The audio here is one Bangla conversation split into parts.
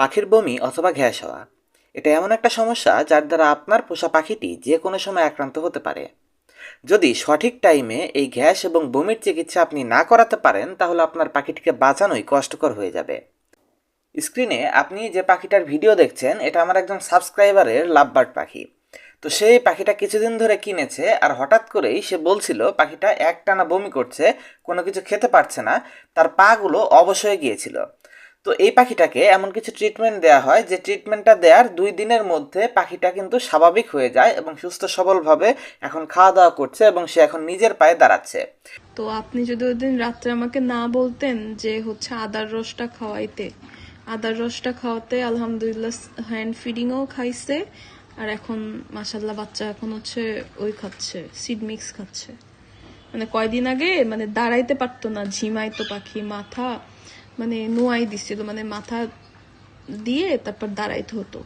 পাখির বমি অথবা ঘ্যাস হওয়া। এটা এমন একটা সমস্যা যার দ্বারা আপনার পোষা পাখিটি যে কোনো সময় আক্রান্ত হতে পারে। যদি সঠিক টাইমে এই গ্যাস এবং বমির চিকিৎসা আপনি না করাতে পারেন, তাহলে আপনার পাখিটিকে বাঁচানোই কষ্টকর হয়ে যাবে। স্ক্রিনে আপনি যে পাখিটার ভিডিও দেখছেন, এটা আমার একজন সাবস্ক্রাইবারের লাভবার্ড পাখি। তো সেই পাখিটা কিছুদিন ধরে কিনেছে আর হঠাৎ করেই সে বলছিল, পাখিটা একটানা বমি করছে, কোনো কিছু খেতে পারছে না। তার পাগুলো অবশ হয়ে গিয়েছিল। তো এই পাখিটাকে এমন কিছু ট্রিটমেন্ট দেওয়া হয় যে ট্রিটমেন্টটা দেওয়ার দুই দিনের মধ্যে পাখিটা কিন্তু স্বাভাবিক হয়ে যায় এবং সুস্থ সবলভাবে এখন খাওয়া দাওয়া করছে এবং সে এখন নিজের পায়ে দাঁড়াচ্ছে। তো আপনি যদি ওই দিন রাত্রে আমাকে না বলতেন যে হচ্ছে আদার রসটা খাওয়াইতে। আদার রসটা খাওয়াতে আলহামদুলিল্লাহ হ্যান্ড ফিডিংও খাইছে আর এখন মাসাল্লাহ বাচ্চা এখন হচ্ছে ওই খাচ্ছে সিড মিক্স খাচ্ছে। মানে কয়দিন আগে মানে দাঁড়াইতে পারতো না, ঝিমাইতো পাখি, মাথা মানে নোয়াই দিছিল মানে মাথা দিয়ে তারপর দাঁড়াইতে হতো।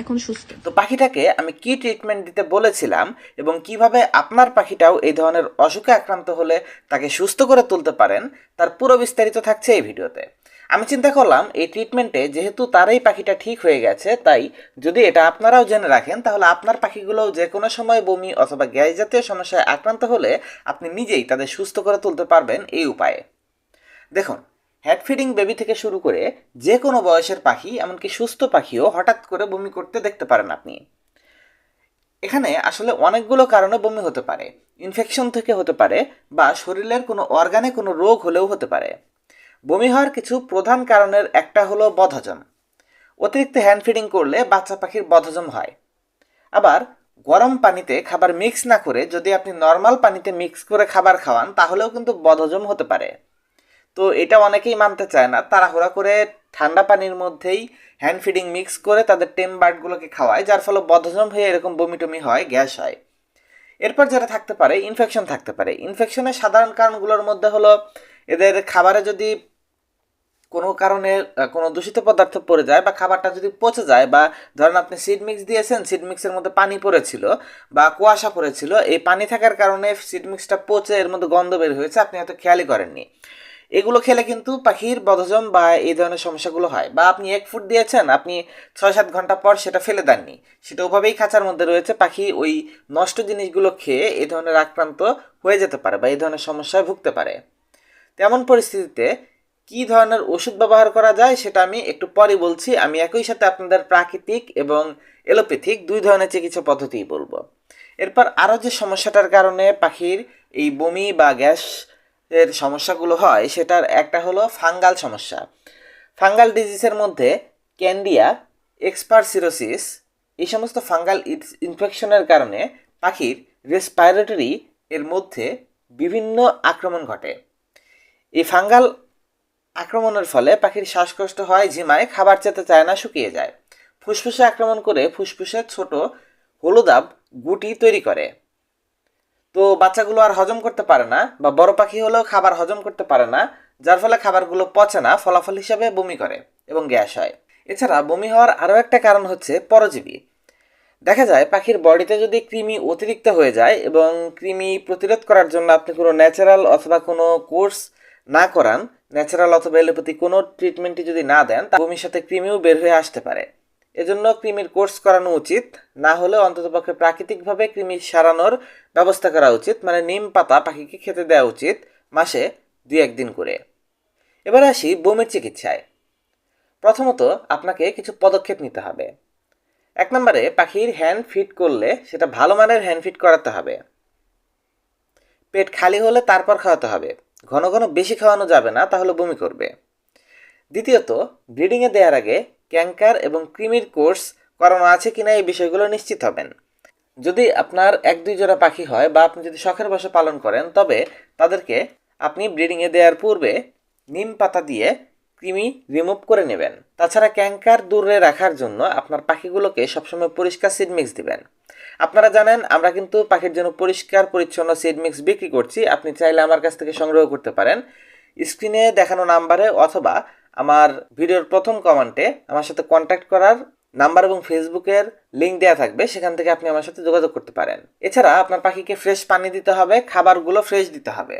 এখন সুস্থ। তো পাখিটাকে আমি কি ট্রিটমেন্ট দিতে বলেছিলাম এবং কীভাবে আপনার পাখিটাও এই ধরনের অসুখে আক্রান্ত হলে তাকে সুস্থ করে তুলতে পারেন, তার পুরো বিস্তারিত থাকছে এই ভিডিওতে। আমি চিন্তা করলাম, এই ট্রিটমেন্টে যেহেতু তার এই পাখিটা ঠিক হয়ে গেছে, তাই যদি এটা আপনারাও জেনে রাখেন, তাহলে আপনার পাখিগুলোও যে কোনো সময় বমি অথবা গ্যাস জাতীয় সমস্যায় আক্রান্ত হলে আপনি নিজেই তাদের সুস্থ করে তুলতে পারবেন এই উপায়ে। দেখুন হ্যাড ফিডিং বেবি থেকে শুরু করে যে কোনো বয়সের পাখি, এমনকি সুস্থ পাখিও হঠাৎ করে বমি করতে দেখতে পারেন আপনি। এখানে আসলে অনেকগুলো কারণে বমি হতে পারে। ইনফেকশন থেকে হতে পারে বা শরীরের কোনো অর্গানে কোনো রোগ হলেও হতে পারে। বমি হওয়ার কিছু প্রধান কারণের একটা হলো বদহজম। অতিরিক্ত হ্যান্ড ফিডিং করলে বাচ্চা পাখির বদহজম হয়। আবার গরম পানিতে খাবার মিক্স না করে যদি আপনি নর্মাল পানিতে মিক্স করে খাবার খাওয়ান, তাহলেও কিন্তু বদহজম হতে পারে। তো এটা অনেকেই মানতে চায় না। তাড়াহুড়া করে ঠান্ডা পানির মধ্যেই হ্যান্ড ফিডিং মিক্স করে তাদের টেম বার্ডগুলোকে খাওয়ায়, যার ফলে বদহজম হয়ে এরকম বমি টমি হয়, গ্যাস হয়। এরপর যেটা থাকতে পারে ইনফেকশন থাকতে পারে। ইনফেকশনের সাধারণ কারণগুলোর মধ্যে হলো, এদের খাবারে যদি কোনো কারণে কোনো দূষিত পদার্থ পড়ে যায় বা খাবারটা যদি পচে যায় বা ধরেন আপনি সিড মিক্স দিয়েছেন সিড মিক্সের মধ্যে পানি পড়েছিল বা কুয়াশা পড়েছিল, এই পানি থাকার কারণে সিড মিক্সটা পচে এর মধ্যে গন্ধ বের হয়েছে, আপনি হয়তো খেয়ালই করেননি। এগুলো খেলে কিন্তু পাখির বদহজম বা এই ধরনের সমস্যাগুলো হয়। বা আপনি এক ফুট দিয়েছেন, আপনি ছয় সাত ঘণ্টা পর সেটা ফেলে দেননি। সেটা ওভাবেই খাঁচার মধ্যে রয়েছে, পাখি ওই নষ্ট জিনিসগুলো খেয়ে এই ধরনের আক্রান্ত হয়ে যেতে পারে বা এই ধরনের সমস্যায় ভুগতে পারে। তেমন পরিস্থিতিতে কি ধরনের ওষুধ ব্যবহার করা যায় সেটা আমি একটু পরে বলছি। আমি একই সাথে আপনাদের প্রাকৃতিক এবং এলোপ্যাথিক দুই ধরনের চিকিৎসা পদ্ধতিই বলব। এরপর আরও যে সমস্যাটার কারণে পাখির এই বমি বা গ্যাস এর সমস্যাগুলো হয়, সেটার একটা হলো ফাঙ্গাল সমস্যা। ফাঙ্গাল ডিজিজের মধ্যে ক্যান্ডিয়া, এক্সপারসিরোসিস, এই সমস্ত ফাঙ্গাল ইনফেকশনের কারণে পাখির রেসপাইরেটরি এর মধ্যে বিভিন্ন আক্রমণ ঘটে। এই ফাঙ্গাল আক্রমণের ফলে পাখির শ্বাসকষ্ট হয়, ঝিমায়, খাবার চেতে চায় না, শুকিয়ে যায়। ফুসফুসে আক্রমণ করে ফুসফুসে ছোট হলুদাব গুটি তৈরি করে। তো বাচ্চাগুলো আর হজম করতে পারে না বা বড় পাখি হলেও খাবার হজম করতে পারে না, যার ফলে খাবারগুলো পচে না, ফলাফল হিসাবে বমি করে এবং গ্যাস হয়। এছাড়া বমি হওয়ার আরও একটা কারণ হচ্ছে পরজীবী। দেখা যায় পাখির বডিতে যদি কৃমি অতিরিক্ত হয়ে যায় এবং কৃমি প্রতিরোধ করার জন্য আপনি কোনো ন্যাচারাল অথবা কোনো কোর্স না করান, ন্যাচারাল অথবা এলোপ্যাথি কোনো ট্রিটমেন্টই যদি না দেন, তা বমির সাথে কৃমিও বের হয়ে আসতে পারে। এজন্য কৃমির কোর্স করানো উচিত, না হলে অন্ততপক্ষে প্রাকৃতিকভাবে কৃমি সারানোর ব্যবস্থা করা উচিত মানে নিম পাতা পাখিকে খেতে দেওয়া উচিত মাসে দুই একদিন করে। এবার আসি বমির চিকিৎসায়। প্রথমত আপনাকে কিছু পদক্ষেপ নিতে হবে। এক নম্বরে পাখির হ্যান্ড ফিট করলে সেটা ভালো মানের হ্যান্ড ফিট করাতে হবে। পেট খালি হলে তারপর খাওয়াতে হবে। ঘন ঘন বেশি খাওয়ানো যাবে না, তাহলে বমি করবে। দ্বিতীয়ত, ব্রিডিংয়ে দেওয়ার আগে ক্যাঙ্কার এবং কৃমির কোর্স করানো আছে কিনা এই বিষয়গুলো নিশ্চিত হবেন। যদি আপনার এক দুই জোড়া পাখি হয় বা আপনি যদি শখের বসে পালন করেন, তবে তাদেরকে আপনি ব্রিডিংয়ে দেওয়ার পূর্বে নিম পাতা দিয়ে কৃমি রিমুভ করে নেবেন। তাছাড়া ক্যাঙ্কার দূরে রাখার জন্য আপনার পাখিগুলোকে সবসময় পরিষ্কার সিড মিক্স দিবেন। আপনারা জানেন, আমরা কিন্তু পাখির জন্য পরিষ্কার, পরিচ্ছন্ন সিড মিক্স বিক্রি করছি। আপনি চাইলে আমার কাছ থেকে সংগ্রহ করতে পারেন। স্ক্রিনে দেখানো নাম্বারে অথবা আমার ভিডিওর প্রথম কমেন্টে আমার সাথে কন্ট্যাক্ট করার নাম্বার এবং ফেসবুকের লিঙ্ক দেওয়া থাকবে, সেখান থেকে আপনি আমার সাথে যোগাযোগ করতে পারেন। এছাড়া আপনার পাখিকে ফ্রেশ পানি দিতে হবে, খাবারগুলো ফ্রেশ দিতে হবে।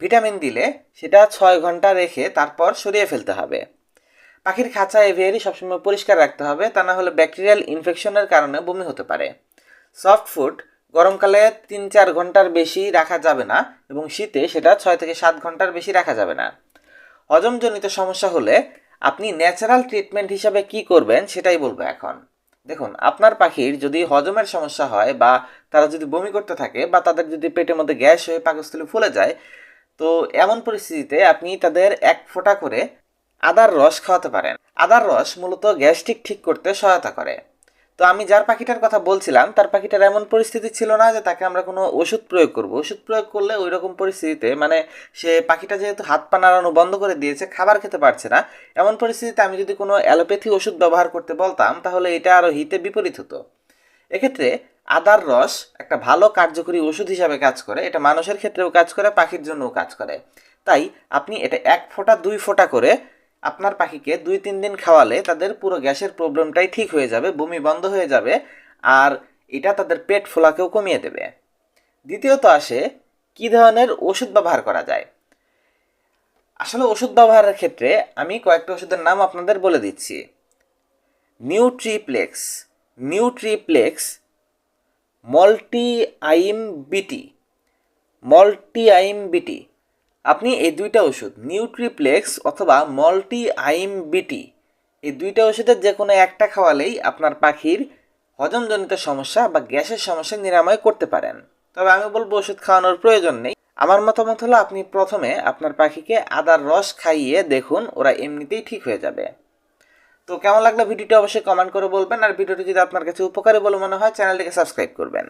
ভিটামিন দিলে সেটা ছয় ঘণ্টা রেখে তারপর সরিয়ে ফেলতে হবে। পাখির খাঁচা এভিয়ারি সবসময় পরিষ্কার রাখতে হবে, তা না হলে ব্যাকটেরিয়াল ইনফেকশনের কারণে বমি হতে পারে। সফট ফুড গরমকালে তিন চার ঘণ্টার বেশি রাখা যাবে না এবং শীতে সেটা ছয় থেকে সাত ঘণ্টার বেশি রাখা যাবে না। হজমজনিত সমস্যা হলে আপনি ন্যাচারাল ট্রিটমেন্ট হিসাবে কি করবেন সেটাই বলব এখন। দেখুন, আপনার পাখির যদি হজমের সমস্যা হয় বা তারা যদি বমি করতে থাকে বা তাদের যদি পেটের মধ্যে গ্যাস হয়ে পাকস্থলী ফুলে যায়, তো এমন পরিস্থিতিতে আপনি তাদের এক ফোঁটা করে আদার রস খাওয়াতে পারেন। আদার রস মূলত গ্যাস্ট্রিক ঠিক করতে সহায়তা করে। তো আমি যার পাখিটার কথা বলছিলাম, তার পাখিটার এমন পরিস্থিতি ছিল না যে তাকে আমরা কোনো ওষুধ প্রয়োগ করব। ওষুধ প্রয়োগ করলে ওই রকম পরিস্থিতিতে মানে সে পাখিটা যেহেতু হাত পা নাড়ানো বন্ধ করে দিয়েছে, খাবার খেতে পারছে না, এমন পরিস্থিতিতে আমি যদি কোনো অ্যালোপ্যাথি ওষুধ ব্যবহার করতে বলতাম, তাহলে এটা আরও হিতে বিপরীত হতো। এক্ষেত্রে আদার রস একটা ভালো কার্যকরী ওষুধ হিসাবে কাজ করে, এটা মানুষের ক্ষেত্রেও কাজ করে, পাখির জন্যও কাজ করে। তাই আপনি এটা এক ফোঁটা, দুই ফোঁটা করে আপনার পাখিকে দুই তিন দিন খাওয়ালে তাদের পুরো গ্যাসের প্রবলেমটাই ঠিক হয়ে যাবে, বমি বন্ধ হয়ে যাবে, আর এটা তাদের পেট ফোলাকেও কমিয়ে দেবে। দ্বিতীয়ত আসে, কী ধরনের ওষুধ ব্যবহার করা যায়? আসলে ওষুধ ব্যবহারের ক্ষেত্রে আমি কয়েকটা ওষুধের নাম আপনাদের বলে দিচ্ছি। নিউট্রিপ্লেক্স। নিউট্রিপ্লেক্স মল্টি আইম বিটি। মল্টি আইম বিটি। আপনি এই দুইটা ওষুধ, নিউট্রিপ্লেক্স অথবা মল্টি আইম বিটি এই দুইটা ওষুধের যে কোনো একটা খাওয়ালেই আপনার পাখির হজমজনিত সমস্যা বা গ্যাসের সমস্যা নিরাময় করতে পারেন। তবে আমি বলব ওষুধ খাওয়ানোর প্রয়োজন নেই। আমার মতামত হলো আপনি প্রথমে আপনার পাখিকে আদার রস খাইয়ে দেখুন, ওরা এমনিতেই ঠিক হয়ে যাবে। তো কেমন লাগল ভিডিওটি অবশ্যই কমেন্ট করে বলবেন, আর ভিডিওটি যদি আপনার কাছে উপকারী বলে মনে হয়, চ্যানেলটিকে সাবস্ক্রাইব করবেন।